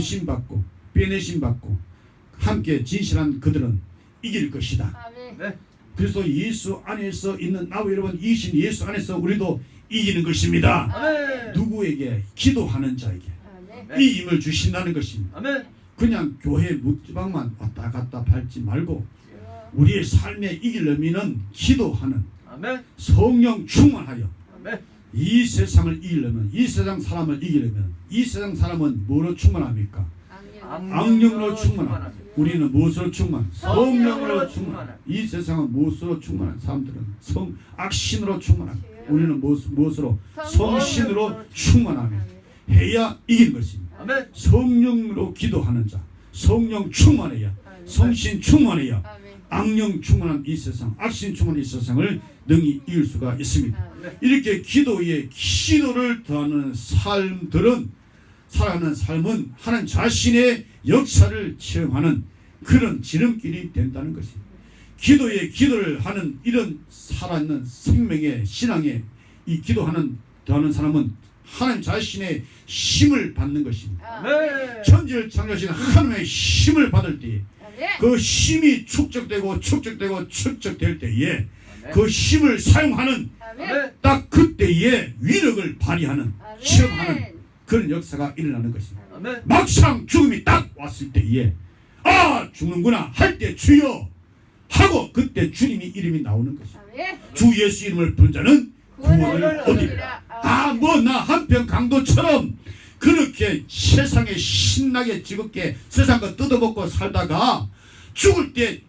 신받고 빼내심 받고 함께 진실한 그들은 이길 것이다. 아멘. 네. 그래서 예수 안에서 있는 나와 여러분 이신 예수 안에서 우리도 이기는 것입니다. 아멘. 누구에게 기도하는 자에게 아멘. 네. 이 힘을 주신다는 것입니다. 아멘. 그냥 교회 묵지방만 왔다 갔다 밟지 말고. 우리의 삶에 이기려면은 기도하는 아멘. 성령 충만하여 아멘. 이 세상을 이기려면 이 세상 사람을 이기려면 이 세상 사람은 뭐로 충만합니까? 악령. 악령으로 충만합니다. 우리는 무엇으로 충만? 성령으로 충만. 이 세상은 무엇으로 충만한 사람들은 성 악신으로 충만한. 우리는 무엇, 무엇으로 성신으로 충만하며. 해야 이기는 것입니다. 성령으로 기도하는 자, 성령 충만해야. 성신 충만해야. 악령 충만한 이 세상, 악신 충만한 이 세상을 능히 이길 수가 있습니다. 이렇게 기도에 기도를 더하는 삶들은 살아가는 삶은 하나님 자신의 역사를 체험하는 그런 지름길이 된다는 것입니다. 기도에 기도를 하는 이런 살아있는 생명의 신앙에 이 기도하는 더하는 사람은 하나님 자신의 힘을 받는 것입니다. 천지를 창조하신 하나님의 힘을 받을 아멘. 그 힘이 축적되고 축적되고 축적될 때에. 그 힘을 사용하는. 딱 그때에 위력을 발휘하는. 체험하는 그런 역사가 일어나는 것입니다. 막상 죽음이 딱 왔을 때에 아 죽는구나 할 때 주여 하고 그때 주님이 이름이 나오는 것입니다. 주 예수 이름을 부른 자는 구원을 얻으리라. 얻으리라. 아뭐 나 한편 강도처럼 그렇게 세상에 신나게 즐겁게 세상과 뜯어먹고 살다가 죽을 때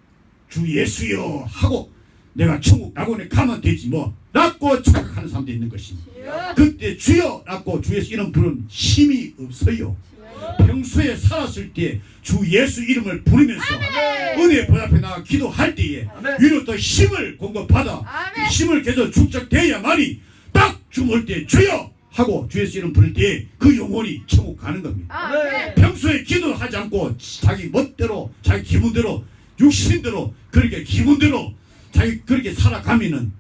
주 예수여 하고 내가 천국 낙원에 가면 되지 뭐 라고 착각하는 사람도 있는 것입니다. 그때 주여 라고 주 예수 이름 부른 힘이 없어요. 평소에 살았을 때 주 예수 이름을 부르면서. 은혜 본 앞에 나가 기도할 때에. 위로 또 힘을 공급받아. 힘을 계속 축적돼야만이 딱 죽을 때 주여 하고 주 예수 이름 부를 때 그 영혼이 천국 가는 겁니다. 아멘. 평소에 기도하지 않고 자기 멋대로 자기 기분대로 육신대로 그렇게 기분대로 자기 그렇게 살아가면은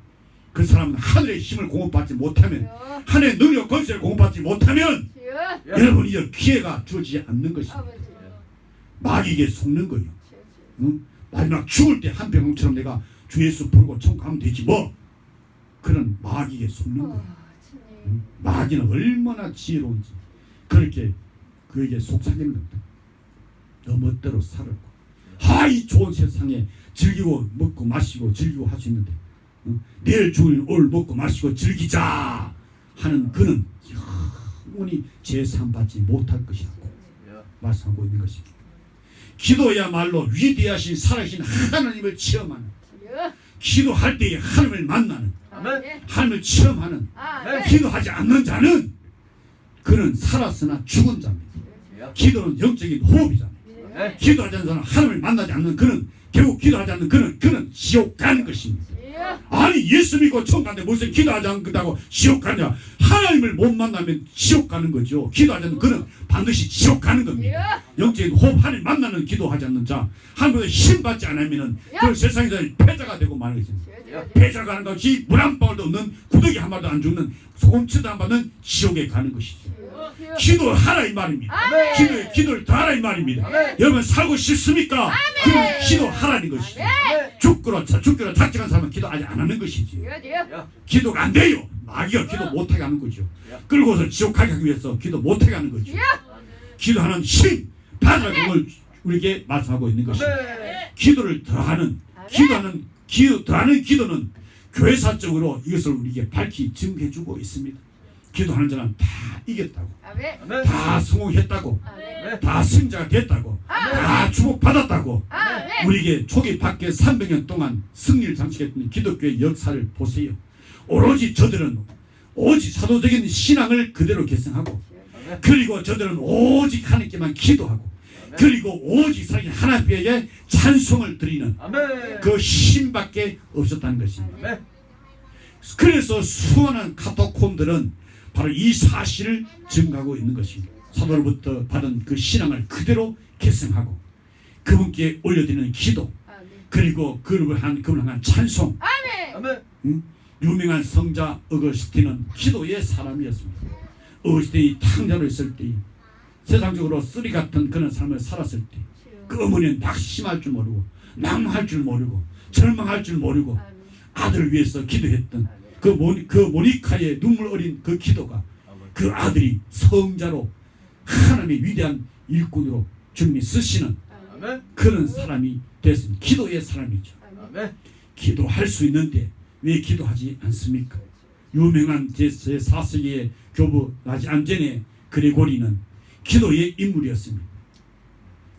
그 사람은 하늘의 힘을 공급받지 못하면 주여. 하늘의 능력 권세를 공급받지 못하면 주여. 여러분 이제 기회가 주어지지 않는 것입니다. 주여. 마귀에게 속는 거예요. 주여. 응? 마지막 죽을 때 한 병처럼 내가 주 예수 부르고 천국 가면 되지 뭐 그런 마귀에게 속는 거예요. 마귀는 얼마나 지혜로운지 그렇게 그에게 속삭이는 겁니다. 너 멋대로 살았고 하이 좋은 세상에 즐기고 먹고 마시고 즐기고 할 수 있는데 응? 내일 죽을 오늘 먹고 마시고 즐기자 하는 그는 영원히 재산 받지 못할 것이라고 말씀하고 있는 것입니다. 기도야말로 위대하신 살아계신 하나님을 체험하는 주여. 기도할 때에 하나님을 만나는 아멘. 하나님을 체험하는 아멘. 기도하지 않는 자는 그는 살았으나 죽은 자입니다. 기도는 영적인 호흡이잖아요. 네. 기도하지 않는 자는 하나님을 만나지 않는 그는 결국 기도하지 않는 그는 그는 지옥 가는 것입니다. 아니 예수 믿고 천국 가는데 무슨 기도하지 않는다고 지옥 가냐? 하나님을 못 만나면 지옥 가는 거죠. 기도하지 않는 그는 반드시 지옥 가는 겁니다. 주여. 영적인 호흡 하나님 만나는 기도하지 않는 자 하나님보다 힘 받지 않으면은 그 세상에서 패자가 되고 마는. 주여. 주여. 패자가 하는 것이 물 한 방울도 없는 구덩이 한 마디도 안 죽는 소금치도 안 받는 지옥에 가는 것이죠. 기도하라 이 말입니다. 아멘. 기도에 기도를 더하라 이 말입니다. 아멘. 여러분 살고 싶습니까? 그럼 기도하라는 것이죠. 죽기로 죽기로 작정한 사람은 기도 아직 안 하는 것이지. 기도가 안 돼요. 마귀가 기도 못하게 하는 거죠. 끌고서 지옥 가게 하기 위해서 기도 못하게 하는 거죠. 기도하는 힘 받으라는 걸 우리에게 말씀하고 있는 것입니다. 아멘. 기도를 더하는. 기도하는 기도 더하는 기도는 교회사적으로 이것을 우리에게 밝히 증거해주고 있습니다. 기도하는 자는 다 이겼다고, 아멘. 아멘. 다 성공했다고, 아멘. 다 승자가 됐다고, 다 주목받았다고. 아멘. 우리에게 초기 밖에 300년 동안 승리를 장식했던 기독교의 역사를 보세요. 오로지 저들은 오직 사도적인 신앙을 그대로 계승하고 그리고 저들은 오직 하나님께만 기도하고 그리고 오직 살아계신 하나님께 찬송을 드리는 아멘. 그 힘밖에 없었다는 것입니다. 아멘. 그래서 수많은 카토콤들은 바로 이 사실을 증가하고 있는 것입니다. 사도로부터 받은 그 신앙을 그대로 계승하고 그분께 올려드리는 기도 아멘. 그리고 그분을 한 그분을 향한 찬송 아멘. 응? 유명한 성자 어거스틴은 기도의 사람이었습니다. 어거스틴이 탕자로 있을 때 세상적으로 쓰리 같은 그런 삶을 살았을 때 그 어머니는 낙심할 줄 모르고 낭망할 줄 모르고 절망할 줄 모르고 아들을 위해서 기도했던 그, 모니, 그 모니카의 눈물 어린 그 기도가 그 아들이 성자로 하나님의 위대한 일꾼으로 주님이 쓰시는. 그런 사람이 됐습니다. 기도의 사람이죠. 기도할 수 있는데 왜 기도하지 않습니까? 유명한 제4세기의 교부 나지 안전의 그레고리는 기도의 인물이었습니다.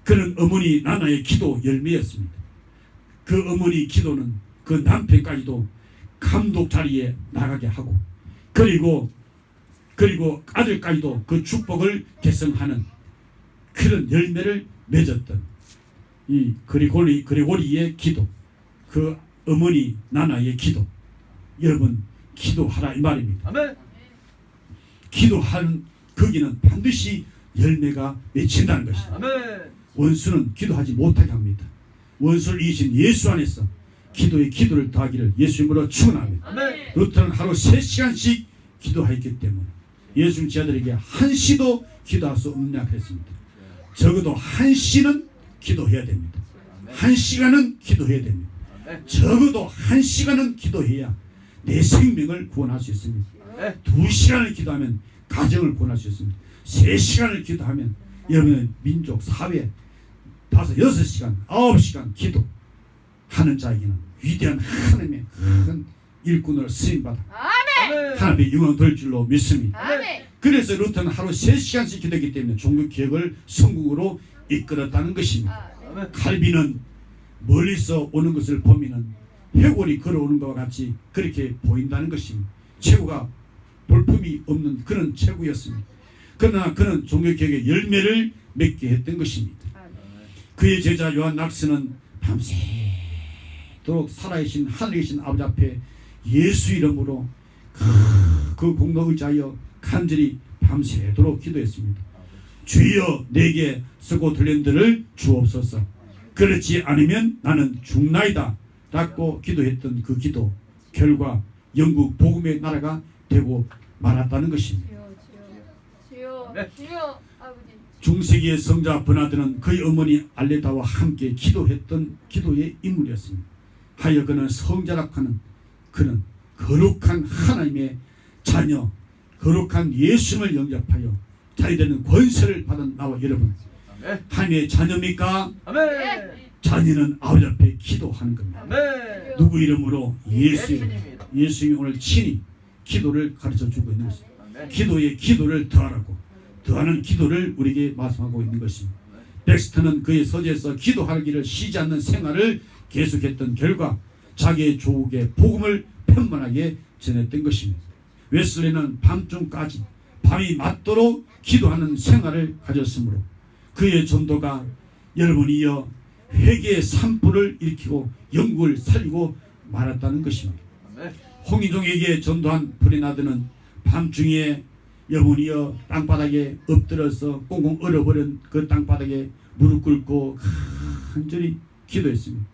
그는 어머니 나나의 기도 열매였습니다. 그 어머니 기도는 그 남편까지도 감독 자리에 나가게 하고 그리고 그리고 아들까지도 그 축복을 개성하는 그런 열매를 맺었던 이 그리고리 그리고리의 기도 그 어머니 나나의 기도 여러분 기도하라 이 말입니다. 아멘. 기도하는 거기는 반드시 열매가 맺힌다는 것입니다. 아멘. 원수는 기도하지 못하게 합니다. 원수를 이기신 예수 안에서 기도의 기도를 더하기를 예수님으로 축원합니다. 루터는 하루 3시간씩 기도하였기 때문에 예수님 제자들에게 한 시도 기도할 수 없느냐 그랬습니다. 적어도 한 시는 기도해야 됩니다. 한 시간은 기도해야 됩니다. 적어도 한 시간은 기도해야 내 생명을 구원할 수 있습니다. 네. 두 시간을 기도하면 가정을 구원할 수 있습니다. 세 시간을 기도하면 여러분의 민족, 사회 다섯, 여섯 시간, 아홉 시간 기도 하는 자에게는 위대한 하나님의 큰 일꾼으로 쓰임받아. 하나님의 영광 될 줄로 믿습니다. 아멘. 그래서 루터는 하루 세 시간씩 기도했기 때문에 종교 개혁을 성공으로 이끌었다는 것입니다. 아멘. 칼빈은 멀리서 오는 것을 보면은 해골이 걸어오는 것과 같이 그렇게 보인다는 것입니다. 최고가 볼품이 없는 그런 최고였습니다. 그러나 그는 종교개혁의 열매를 맺게 했던 것입니다. 그의 제자 요한 낙스는 밤새 도록 살아계신 하늘에 계신 아버지 앞에 예수 이름으로 그- 그 공로 의지하여 간절히 밤새도록 기도했습니다. 주여 내게 쓰고 들린 들을 주옵소서. 그렇지 않으면 나는 죽나이다. 라고 기도했던 그 기도 결과 영국 복음의 나라가 되고 말았다는 것입니다. 주여 주여 네. 주여 중세기의 성자 버나드는 그의 어머니 알레다와 함께 기도했던 기도의 인물이었습니다. 하여 그는 성자라고 하는 그는 거룩한 하나님의 자녀, 거룩한 예수님을 영접하여 자기되는 권세를 받은 나와 여러분 아멘. 하나님의 자녀입니까? 아멘. 자녀는 아버지 앞에 기도하는 겁니다. 아멘. 누구 이름으로? 예수 이름. 예수님이다. 예수님이 오늘 친히 기도를 가르쳐 주고 있는 것입니다. 기도에 기도를 더하라고 더하는 기도를 우리에게 말씀하고 있는 것입니다. 덱스터는 그의 서재에서 기도하기를 쉬지 않는 생활을 계속했던 결과 자기의 조국에 복음을 편만하게 전했던 것입니다. 웨슬리는 밤중까지 밤이 맞도록 기도하는 생활을 가졌으므로 그의 전도가 여러분 이어 회개의 산불을 일으키고 영국을 살리고 말았다는 것입니다. 아멘. 홍인종에게 전도한 브레나드는 밤중에 여분이여 땅바닥에 엎드려서 꽁꽁 얼어버린 그 땅바닥에 무릎 꿇고 간절히 기도했습니다.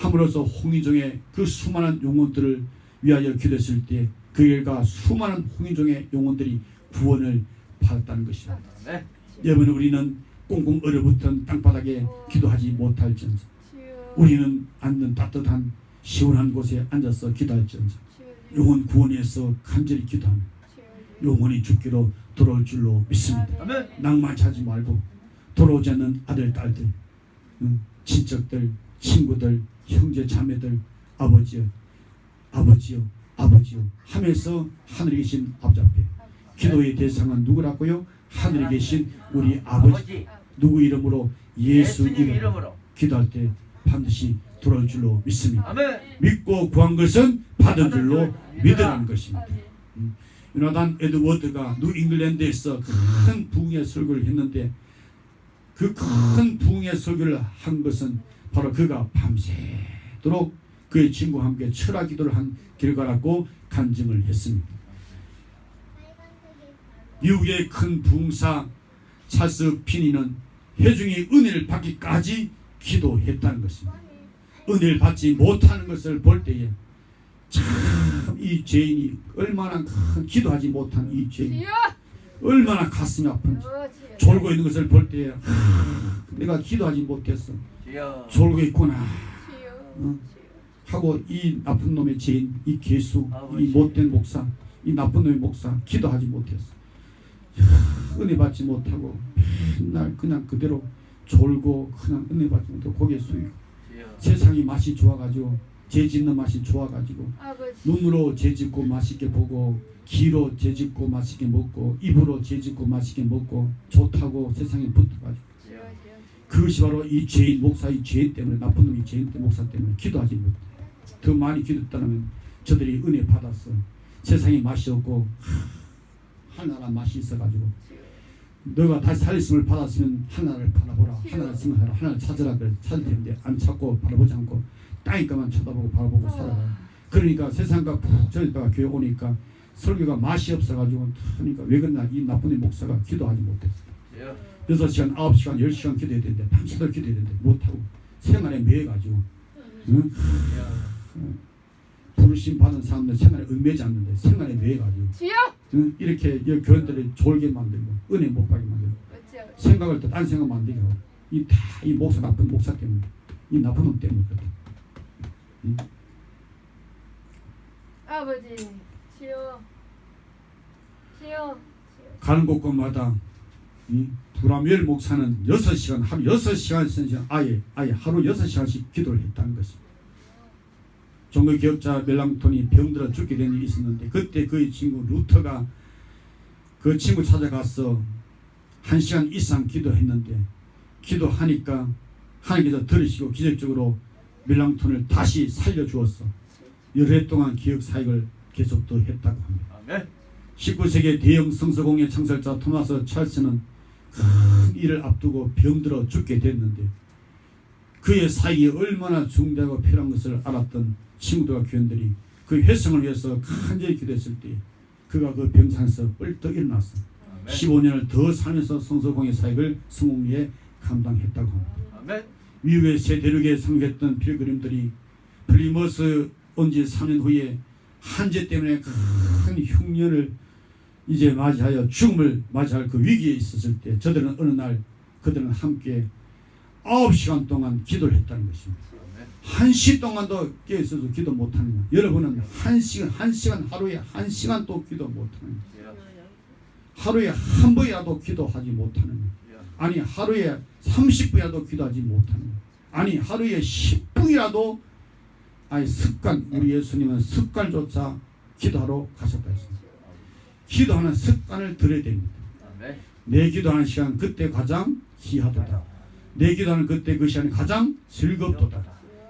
함으로써 홍인종의 그 수많은 영혼들을 위하여 기도했을 때 그 결과 수많은 홍인종의 영혼들이 구원을 받았다는 것입니다. 아멘. 여러분 우리는 꽁꽁 얼어붙은 땅바닥에 기도하지 못할지언정 우리는 앉는 따뜻한 시원한 곳에 앉아서 기도할지언정 영혼 구원에서 간절히 기도하면 주여 영혼이 죽기로 돌아올 줄로 믿습니다. 아멘. 낭만하지 말고 돌아오지 않는 아들, 딸들, 응, 친척들, 친구들, 형제, 자매들, 아버지요, 아버지요, 아버지요 하면서 하늘에 계신 아버지 기도의 대상은 누구라고요? 하늘에 계신 우리 아버지. 누구 이름으로 예수 이름 이름으로. 기도할 때 반드시 돌아올 줄로 믿습니다. 아멘. 믿고 구한 것은 받은 줄로 믿으라는 것입니다. 아버지 요나단 에드워드가 뉴 잉글랜드에서 큰 부흥의 설교를 했는데 그 큰 부흥의 설교를 한 것은 바로 그가 밤새도록 그의 친구와 함께 철학 기도를 한 결과라고 간증을 했습니다. 미국의 큰 부흥사 찰스 피니는 회중이 은혜를 받기까지 기도했다는 것입니다. 은혜를 받지 못하는 것을 볼 때에 참 이 죄인이 얼마나 큰 기도하지 못한 이 죄인 얼마나 가슴이 아픈지 주여 졸고 있는 것을 볼 때에 내가 기도하지 못했어 졸고 있구나. 어? 하고 이 나쁜 놈의 죄인 이 개수 이 아버지. 못된 목사 이 나쁜 놈의 목사 기도하지 못했어. 은혜 받지 못하고 맨날 그냥 그대로 졸고 그냥 은혜 받지 못하고 고개 숙이고 세상이 맛이 좋아가지고 죄 짓는 맛이 좋아가지고 아버지. 눈으로 죄 짓고 맛있게 보고 귀로 죄 짓고 맛있게 먹고 입으로 죄 짓고 맛있게 먹고 좋다고 세상에 붙어가지고 그것이 바로 이 죄인 목사의 죄인 때문에 나쁜 놈이 죄인 목사 때문에 기도하지 못해. 더 많이 기도했다면 저들이 은혜 받았어. 세상에 맛이 없고 하나라 맛이 있어가지고. 너가 다시 살렸음을 받았으면 하나를 바라보라. 하나를 생각하라. 하나를 찾으라 그래. 찾을 텐데 안 찾고 바라보지 않고 땅이가만 쳐다보고 바라보고 살아가 그러니까 세상과 푹 저리다가 교회 오니까 설교가 맛이 없어가지고 그러니까 왜 그러나 이 나쁜 이 목사가 기도하지 못했어. 주여 6시간, 9시간, 10시간 기도해야 되는데 밤새도록 기도해야 되는데 못하고 생활에 매여가지고 응? 주여 부르심 받은 사람들 생활에 얽매지 않는데 생활에 매여가지고 응? 이렇게 이 교인들을 졸게 만들고 은혜 못 받게 만들고 아버지 생각을 또딴 생각 만들게 하고 이다이 목사 나쁜 목사 때문에 이 나쁜 놈 때문에 그렇다. 아버지 주여. 주여. 가는 곳곳마다 이 브라멜 목사는 6시간 하루 6시간씩 아예 아예 하루 6시간씩 기도를 했다는 것입니다. 종교 기업자 멜랑톤이 병들어 죽게 된 일이 있었는데 그때 그의 친구 루터가 그 친구 찾아가서 한 시간 이상 기도했는데 기도하니까 하나님께서 들으시고 기적적으로 멜랑톤을 다시 살려 주었어. 열해 동안 기억 사역을 계속 더 했다고 합니다. 아멘 19세기 대형 성서공예 창설자 토마스 찰스는 큰 일을 앞두고 병들어 죽게 됐는데 그의 사역이 얼마나 중대하고 필요한 것을 알았던 친구들과 교인들이 그 회성을 위해서 간절히 기도했을 때 그가 그 병상에서 뻘떡 일어났어. 아멘 15년을 더 살면서 성서공예 사역을 성공리에 감당했다고 합니다. 미국의 새 대륙에 상륙했던 필그림들이 플리머스 온 지 3년 후에 한재 때문에 큰 흉년을 이제 맞이하여 죽음을 맞이할 그 위기에 있었을 때 저들은 어느 날 그들은 함께 아홉 시간 동안 기도를 했다는 것입니다. 한 시 동안도 깨어 있어도 기도 못하는 거야. 여러분은 한 시간 한 시간 하루에 한 시간 또 기도 못하는. 주여 하루에 한 번이라도 기도하지 못하는. 주여 아니 하루에 30분이라도 기도하지 못하는 거예요. 아니 하루에 10분이라도 아니 습관 우리 예수님은 습관조차 기도하러 가셨다 했습니다. 기도하는 습관을 들여야 됩니다. 내 기도하는 시간 그때 가장 귀하도다. 내 기도하는 그때 그 시간이 가장 즐겁도다.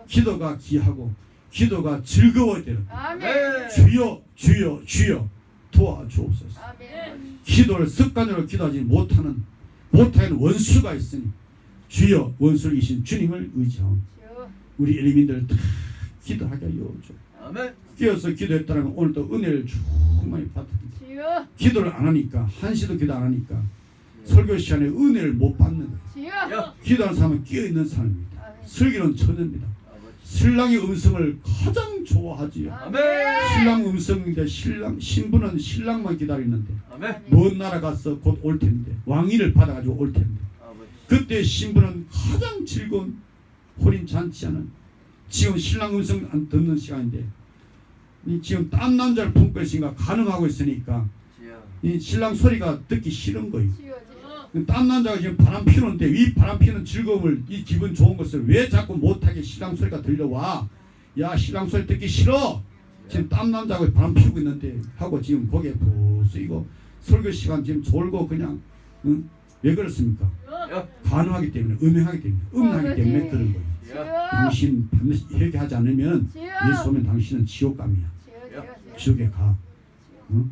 기도가 귀하고 기도가 즐거워야 되는 거예요. 주여 주여 주여 도와주옵소서. 기도를 습관으로 기도하지 못하는 못하는 원수가 있으니 주여 원수를 이신 주님을 의지하오 우리 엘리민들 다 기도하게 하여 줘 아멘 끼어서 기도했다면 오늘도 은혜를 충만히 받습니다. 주여. 기도를 안 하니까 한시도 기도 안 하니까 설교 시간에 은혜를 못 받는 거예요. 기도하는 사람은 끼어 있는 사람입니다. 아멘. 설교는 천재입니다. 아버지 신랑의 음성을 가장 좋아하지요. 아멘. 신랑 음성인데 신랑 신부는 신랑만 기다리는데 아멘. 먼 나라 가서 곧 올 텐데 왕위를 받아가지고 올 텐데 아버지. 그때 신부는 가장 즐거운 혼인 잔치 하는 지금 신랑 음성 안 듣는 시간인데 이 지금 딴 남자를 품고 있으니까 가늠하고 있으니까 이 신랑 소리가 듣기 싫은 거예요. 딴 남자가 지금 바람 피우는데 이 바람 피는 즐거움을 이 기분 좋은 것을 왜 자꾸 못하게 신랑 소리가 들려와? 야 신랑 소리 듣기 싫어. 지금 딴 남자가 바람 피우고 있는데 하고 지금 고개 푹 쓰이고 설교 시간 지금 졸고 그냥 응? 왜 그렇습니까? 가능하기 때문에 음행하기 때문에 음란하기 때문에 아버지. 그런 거예요. 당신 반드시 회개하지 않으면 예수 오면 당신은 지옥 감이야. 주여 주여 지옥에 가. 응?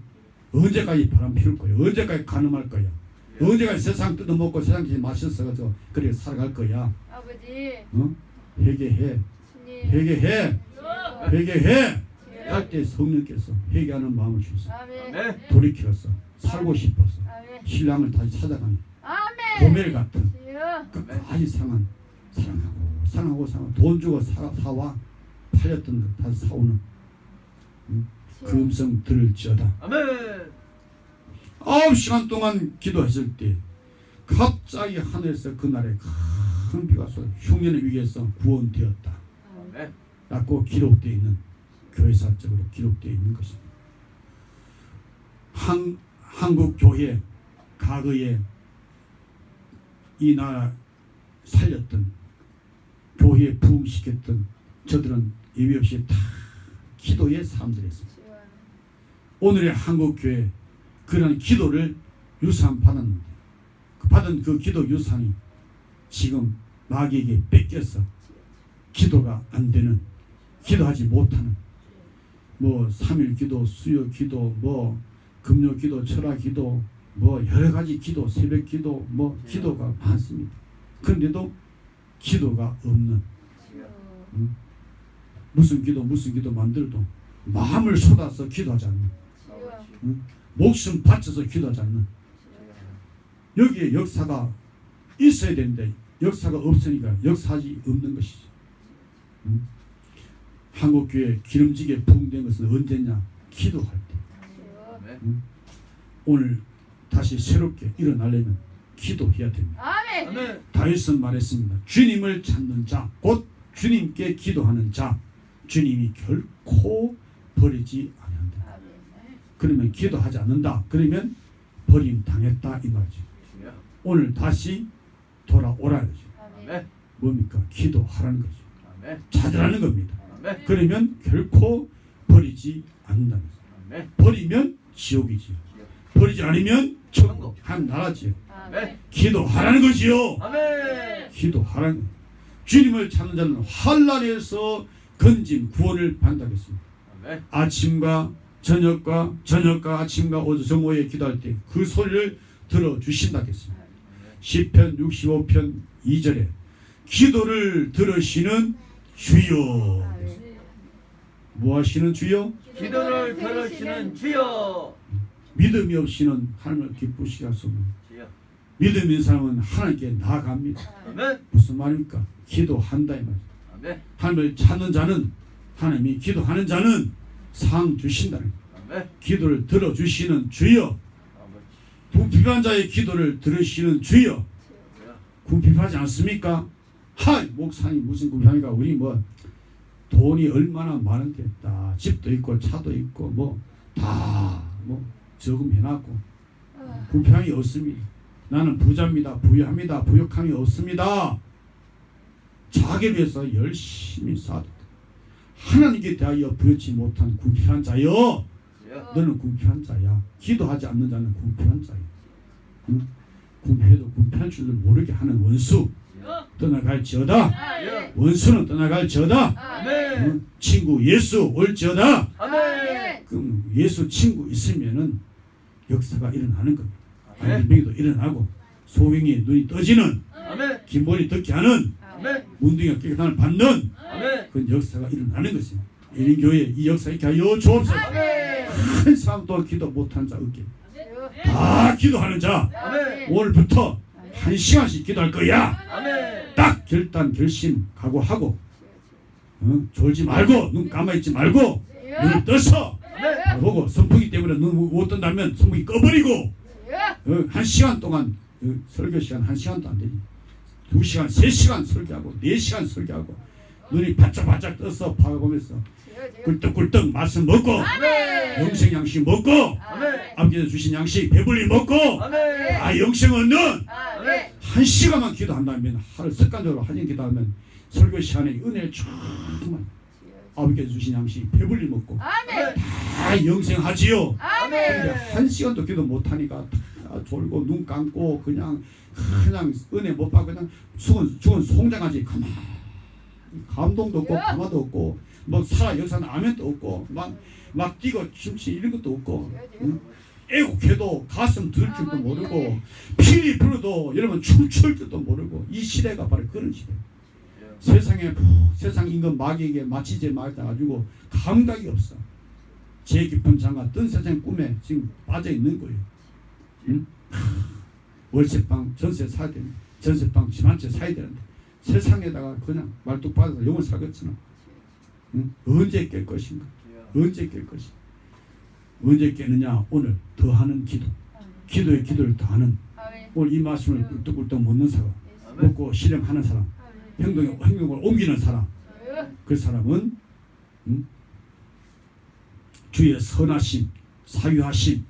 언제까지 바람 피울 거야? 언제까지 가늠할 거야? 언제까지 세상 뜯어먹고 세상 지 마셨어가지고 그래 살아갈 거야? 아버지. 응? 회개해, 주님. 회개해, 회개해. 주여 할때 성령께서 회개하는 마음을 아멘. 돌이켜서 살고 싶어서 신랑을 다시 찾아가는 아멘. 고멜 같은 끝까지 상한 사랑하고 사랑하고 사랑 돈 주고 사, 사와 팔렸던 것 다시 사오는 그 음성 들을지어다 아멘 아홉 시간 동안 기도했을 때 갑자기 하늘에서 그날에 큰 비가 쏟아 흉년의 위기에서 구원되었다. 아멘. 라고 기록되어 있는 교회사적으로 기록되어 있는 것입니다. 한, 한국 교회 과거에 이 나라 살렸던 교회에 부흥시켰던 저들은 예외 없이 다 기도의 사람들이었습니다. 오늘의 한국 교회 그런 기도를 유산 받았는데 그 받은 그 기도 유산이 지금 마귀에게 뺏겨서 기도가 안 되는 기도하지 못하는 뭐 삼일 기도, 수요 기도, 뭐 금요 기도, 철학 기도, 뭐 여러 가지 기도, 새벽 기도, 뭐 기도가 많습니다. 그런데도 기도가 없는 무슨 기도, 무슨 기도 만들어도 마음을 쏟아서 기도하지 않는 목숨 바쳐서 기도하지 않는 여기에 역사가 있어야 되는데 역사가 없으니까 역사지 없는 것이죠. 음? 한국 교회 기름지게 부흥된 것은 언제냐? 기도할 때. 아멘. 오늘 다시 새롭게 일어나려면 기도해야 됩니다. 아멘. 아멘. 다윗은 말했습니다. 주님을 찾는 자, 곧 주님께 기도하는 자, 주님이 결코 버리지 아니한다. 그러면 기도하지 않는다. 그러면 버림 당했다 이 말이죠. 오늘 다시 돌아오라 이거죠. 아멘. 뭡니까? 기도하라는 거죠. 아멘. 찾으라는 겁니다. 아멘. 그러면 결코 버리지 않는다는 거죠. 아멘. 버리면 지옥이지. 버리지 않으면 천국 한 나라지요. 아멘. 기도하라는 거지요. 아멘. 기도하라는 거예요. 주님을 찾는 자는 환란에서 건진 구원을 받는다겠습니다. 아멘. 아침과 저녁과 저녁과 아침과 오전 정오에 기도할 때 그 소리를 들어 주신다겠습니다. 시편 65편 2절에 기도를 들으시는 주여 뭐 하시는 주여 기도를 들으시는 주여. 믿음이 없이는 하나님을 기쁘시게 할 수 없는. 믿음 있는 사람은 하나님께 나아갑니다. 아멘. 무슨 말입니까? 기도한다 이 말이죠. 하나님을 찾는 자는 하나님이 기도하는 자는 상 주신다는. 아멘. 기도를 들어주시는 주여 아버지. 궁핍한 자의 기도를 들으시는 주여. 궁핍하지 않습니까? 하 목사님 무슨 궁핍합니까? 우리 뭐 돈이 얼마나 많은데 다 집도 있고 차도 있고 뭐 다뭐 저금해놨고 궁핍함이 없습니다. 나는 부자입니다. 부유합니다. 부욕함이 없습니다. 자기를 위해서 열심히 싸다. 하나님께 대하여 부여치 못한 궁핍한 자여. 너는 궁핍한 자야. 기도하지 않는 자는 궁핍한 자야. 응? 궁핍해도 궁핍한 줄을 모르게 하는 원수 떠나갈지어다. 주여. 원수는 떠나갈지어다. 아멘. 응? 친구 예수 올지어다. 아멘. 그럼 예수 친구 있으면은 역사가 일어나는 겁니다. 안병이도 일어나고 소경이 눈이 떠지는 아멘. 긴머리 듣게 하는 아멘. 문둥이가 깨끗함을 받는 아멘. 그런 역사가 일어나는 것이요. 이런 교회 이 역사 있게 하여 주옵소서. 한 사람도 기도 못한 자 없게 다 기도하는 자 아멘. 오늘부터 한 시간씩 기도할 거야. 아멘. 딱 결단 결심 각오하고 어? 졸지 말고 눈 감아 있지 말고 눈을 떠서 아멘. 보고 선풍기 때문에 눈못 뜬다면 선풍기 꺼버리고 어, 한 시간 동안 어, 설교 시간 한 시간도 안 되지 두 시간 세 시간 설교하고 네 시간 설교하고 눈이 바짝바짝 떠서 파보면서 꿀떡꿀떡 말씀 먹고. 영생 양식 먹고. 아버지께서 주신 양식 배불리 먹고. 아 영생 얻는. 한 시간만 기도한다면 하루 습관적으로 한년 기도하면 설교 시간에 은혜를 충만 아버지께서 주신 양식 배불리 먹고 아멘. 다 영생하지요 근데 아멘. 한 시간도 기도 못하니까 다 졸고 눈 감고 그냥 그냥 은혜 못 받고 그냥 죽은 죽은 송장하지 가만 감동도 없고 가마도 없고 뭐 살아 역사는 아멘도 없고 막막 뛰고 춤치 이런 것도 없고 응? 애국해도 가슴 들 줄도 모르고 피리 불어도 여러분 춤출 줄도 모르고 이 시대가 바로 그런 시대 세상에 세상 임금 마귀에게 마치제 맞아가지고 감각이 없어 제 깊은 장가 뜬 세상 꿈에 지금 빠져 있는 거예요. 응? 월세방 전세 사야 되는 전세방 집 한 채 사야 되는데 세상에다가 그냥 말뚝 받아서 영을 사겠잖아. 응? 언제 깰 것인가? 언제 깰 것인가? 언제 깨느냐? 오늘 더하는 기도. 기도에 기도를 더하는. 오늘 이 말씀을 꿀떡꿀떡 묻는 사람. 묻고 실행하는 사람. 행동에 행동을 옮기는 사람. 그 사람은 음? 주의 선하심 사유하심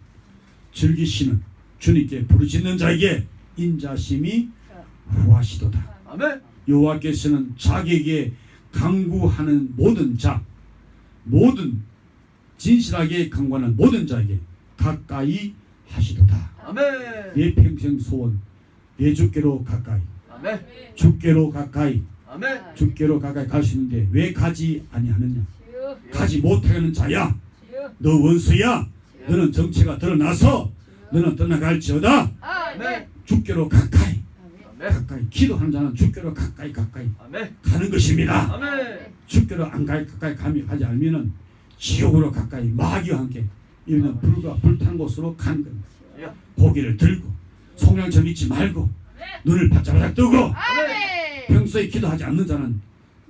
즐기시는 주님께 부르짖는 자에게 인자심이 후하시도다 아멘. 여호와께서는 자기에게 강구하는 모든 자 모든 진실하게 강구하는 모든 자에게 가까이 하시도다 아멘. 내 평생 소원 내 주께로 가까이 아멘. 주께로 가까이 아멘. 주께로 가까이 갈 수 있는데 왜 가지 아니하느냐. 가지 못하는 자야. 너 원수야 너는 정체가 드러나서 너는 떠나갈지어다 아멘. 주께로 가까이 아멘. 가까이 기도하는 자는 주께로 가까이 가까이 아멘. 가는 것입니다 아멘. 주께로 안 가, 가까이 감이 가지 않으면은 지옥으로 가까이 마귀와 함께 이는 불과 불탄 곳으로 가는 겁니다 주여. 고개를 들고 성령처럼 잊지 말고 눈을 바짝바짝 뜨고. 평소에 기도하지 않는 자는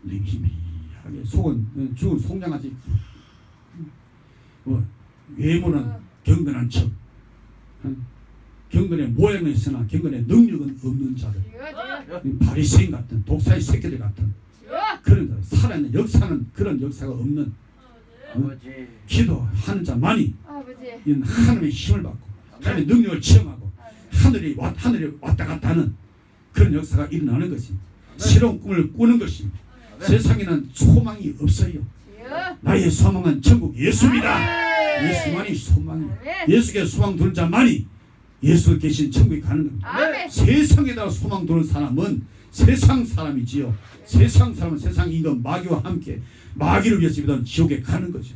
희미하게 속은 어, 죽은 송장하지 뭐 외모는 경건한 척 어, 경건의 모양은 있으나 경건의 능력은 없는 자들 주여. 주여. 바리새인 같은 독사의 새끼들 같은 주여. 그런 자 살아있는 역사는 그런 역사가 없는 아버지. 기도하는 자만이 아버지. 이는 하나님의 힘을 받고 하나님의 능력을 체험하고 하늘이 왔, 하늘이 왔다 갔다 하는 그런 역사가 일어나는 것입니다. 새로운 꿈을 꾸는 것입니다. 세상에는 소망이 없어요. 주여. 나의 소망은 천국 예수입니다. 예수만이 소망이에요. 예수께 소망 두는 자만이 예수 계신 천국에 가는 겁니다. 아멘. 세상에다 소망 두는 사람은 세상 사람이지요. 세상 사람은 세상 인간 마귀와 함께 마귀를 위해서 입던 지옥에 가는 거죠.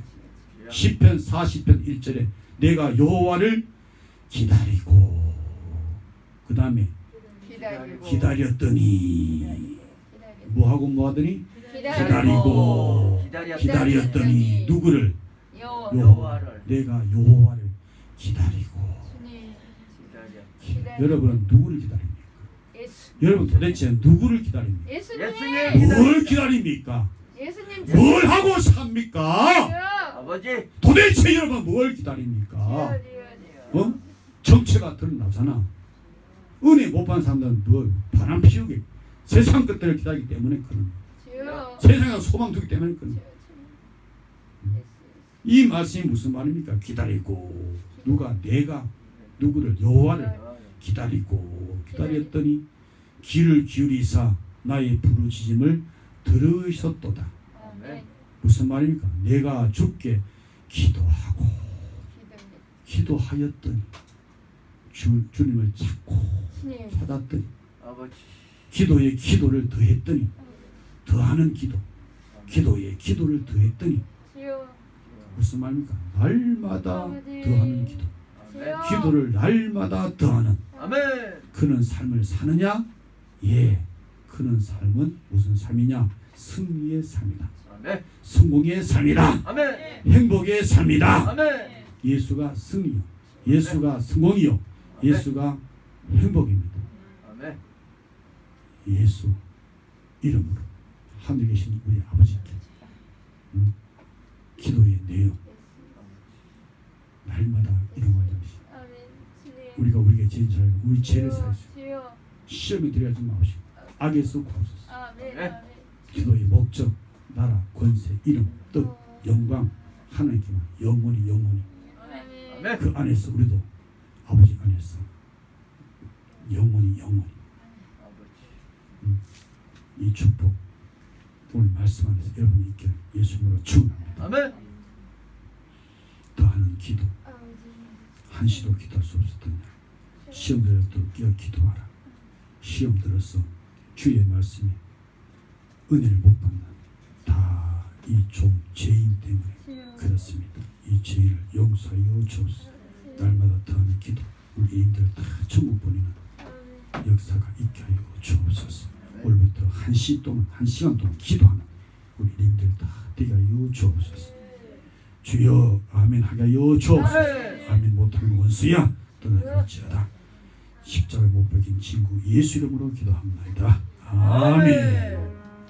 시편 40편 1절에 내가 여호와를 기다리고 그 다음에 기다리고. 기다렸더니. 뭐하고 뭐하더니 기다리고. 기다리고 기다렸- 기다렸더니 누구를 여호와. 여호와를. 내가 여호와를 기다리고. 기다려. 여러분은 누구를 기다립니까? 예수. 여러분 도대체 누구를 기다립니까? 예수님. 뭘 기다립니까? 예수님. 뭘 하고 삽니까? 아버지. 도대체 여러분 뭘 기다립니까? 어? 정체가 드러나잖아. 은혜 못 받는 사람들은 뭐 바람 피우게 세상 것들을 기다리기 때문에 그런. 세상에 소망 두기 때문에 그런. 이 말씀이 무슨 말입니까? 기다리고 누가 내가 누구를 여호와를 기다리고 기다렸더니 귀를 기울이사 나의 부르짖음을 들으셨도다. 무슨 말입니까? 내가 주께 기도하고. 기도하였더니 주, 주님을 찾고 주님. 찾았더니 아버지. 기도에 기도를 더했더니 더하는 기도 기도에 기도를 더했더니. 무슨 말입니까? 날마다 아버지. 더하는 기도 아멘. 기도를 날마다 더하는 아멘. 그는 삶을 사느냐? 예 그는 삶은 무슨 삶이냐? 승리의 삶이다 아멘. 성공의 삶이다 아멘. 행복의 삶이다 아멘. 예수가 승리요 예수가 성공이요 예수가 행복입니다 아멘. 예수 이름으로 하늘에 계신 우리 아버지께 음, 기도의 내용 날마다 이름을. 주님. 우리가 우리에게 죄인 잘 알고 우리 죄를 주여. 시험에 들어가지 마시고 악에서 구하소서 아멘. 네. 아멘. 기도의 목적 나라 권세 이름 뜻 영광 하나님께만 영원히 영원히 아멘. 아멘. 그 안에서 우리도 아버지 안에서 영원히 영원히 아버지. 이 축복 오늘 말씀 안에서 여러분이 있게 예수님으로 축원합니다 아멘. 더하는 기도. 한시도 기도할 수 없었더냐 시험 들어도 끼어 기도하라 시험 들어서 주의 말씀에 은혜를 못 받는 다 이 종 죄인 때문에. 그렇습니다 이 죄인을 용서하여 주옵소서 날마다 더하는 기도 우리 인들 다 천국 보내는. 역사가 있게 하여 주옵소서. 오늘부터 한 시 동안 한 시간 동안 기도하는 우리 님들 다 되게 하여 주옵소서. 주여 아멘 하게 하여 주옵소서. 아멘. 못하는 원수야. 떠나갈지어다. 십자가에 못 박인 친구 예수 이름으로 기도합니다. 아멘